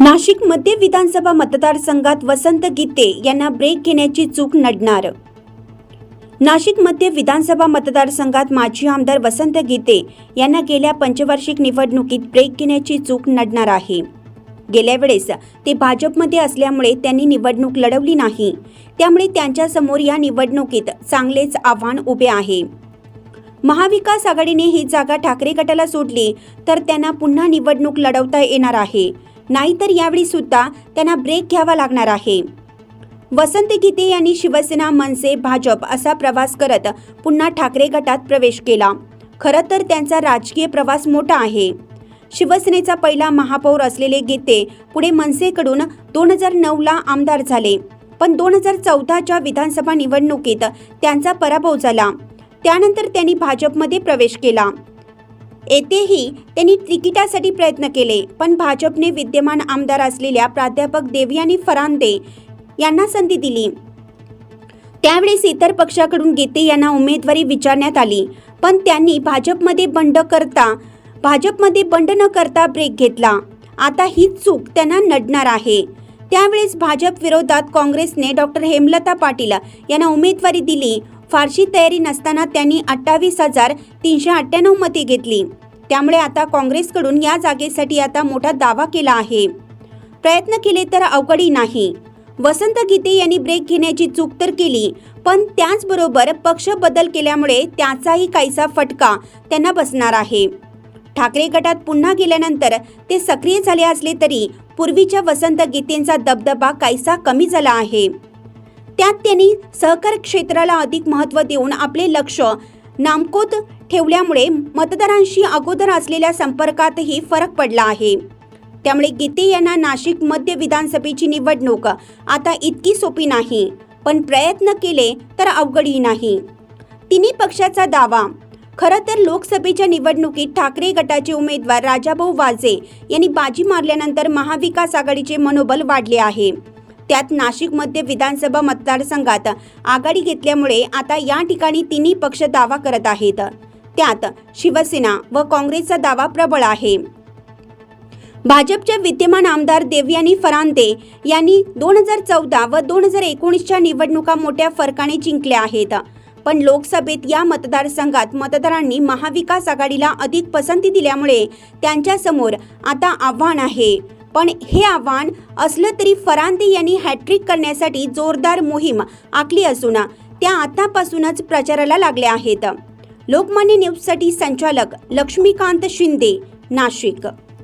नाशिक मध्य विधानसभा मतदारसंघात वसंत गीते यांना ब्रेक घेण्याची चूक नडणार. नाशिक मध्य विधानसभा मतदारसंघात माजी आमदार वसंत गीते यांना गेल्या पंचवार्षिक निवडणुकीत ब्रेक घेण्याची चूक नडणार आहे. गेल्या वेळेस ते भाजपमध्ये असल्यामुळे त्यांनी निवडणूक लढवली नाही. त्यामुळे त्यांच्यासमोर या निवडणुकीत चांगलेच आव्हान उभे आहे. महाविकास आघाडीने ही जागा ठाकरे गटाला सोडली तर त्यांना पुन्हा निवडणूक लढवता येणार आहे. नाहीतर यावेळी सुद्धा त्यांना ब्रेक घ्यावा लागणार आहे. वसंत गीते यांनी शिवसेना मनसे भाजप असा प्रवास करत पुन्हा ठाकरे गटात प्रवेश केला. खरं तर त्यांचा राजकीय प्रवास मोठा आहे. शिवसेनेचा पहिला महापौर असलेले गीते पुढे मनसेकडून दोन हजार नऊला आमदार झाले. पण दोन हजार चौदाच्या विधानसभा निवडणुकीत त्यांचा पराभव झाला. त्यानंतर त्यांनी भाजपमध्ये प्रवेश केला. येथेही त्यांनी तिकिटासाठी प्रयत्न केले पण भाजपने विद्यमान आमदार असलेल्या प्राध्यापक देवयानी फरांदे यांना संधी दिली. त्यावेळेस इतर पक्षाकडून गीते यांना उमेदवारी विचारण्यात आली पण त्यांनी भाजपमध्ये बंड करता भाजपमध्ये बंड न करता ब्रेक घेतला. आता ही चूक त्यांना नडणार आहे. त्यावेळेस भाजप विरोधात काँग्रेसने डॉक्टर हेमलता पाटील यांना उमेदवारी दिली फारशी तयारी नसताना त्यांनी अठ्ठावीस हजार तीनशे अठ्ठ्याण्णव मते घेतली. त्यामुळे आता काँग्रेसकडून या जागेसाठी आता मोठा दावा केला आहे. प्रयत्न केले तर अवघडी नाही. वसंत गीते यांनी ब्रेक घेण्याची चूक तर केली पण त्याचबरोबर पक्ष बदल केल्यामुळे त्याचाही काहीसा फटका त्यांना बसणार आहे. ठाकरे गटात पुन्हा गेल्यानंतर ते सक्रिय झाले असले तरी पूर्वीच्या वसंत गीतेंचा दबदबा काहीसा कमी झाला आहे. त्यात त्यांनी सहकार क्षेत्राला अधिक महत्त्व देऊन आपले लक्ष नामकोत ठेवल्यामुळे मतदारांशी अगोदर असलेल्या संपर्कातही फरक पडला आहे. त्यामुळे गीते यांना नाशिक मध्य विधानसभेची निवडणूक आता इतकी सोपी नाही पण प्रयत्न केले तर अवघडही नाही. तिन्ही पक्षाचा दावा खरं तर लोकसभेच्या निवडणुकीत ठाकरे गटाचे उमेदवार राजाभाऊ वाजे यांनी बाजी मारल्यानंतर महाविकास आघाडीचे मनोबल वाढले आहे. त्यात नाशिक मध्य विधानसभा मतदारसंघात आघाडी घेतल्यामुळे आता या ठिकाणी तिन्ही पक्ष दावा करत आहेत. त्यात शिवसेना व काँग्रेसचा दावा प्रबळ आहे. भाजपच्या विद्यमान आमदार देवयानी फरांदे यांनी दोन हजार चौदा व दोन हजार एकोणीसच्या निवडणुका मोठ्या फरकाने जिंकल्या आहेत. पण लोकसभेत या मतदारसंघात मतदारांनी महाविकास आघाडीला अधिक पसंती दिल्यामुळे त्यांच्यासमोर आता आव्हान आहे. पण हे आव्हान असलं तरी फरांदे यांनी हॅट्रिक करण्यासाठी जोरदार मोहीम आखली असून त्या आतापासूनच प्रचाराला लागल्या आहेत. लोकमान्य न्यूजसाठी संचालक लक्ष्मीकांत शिंदे नाशिक.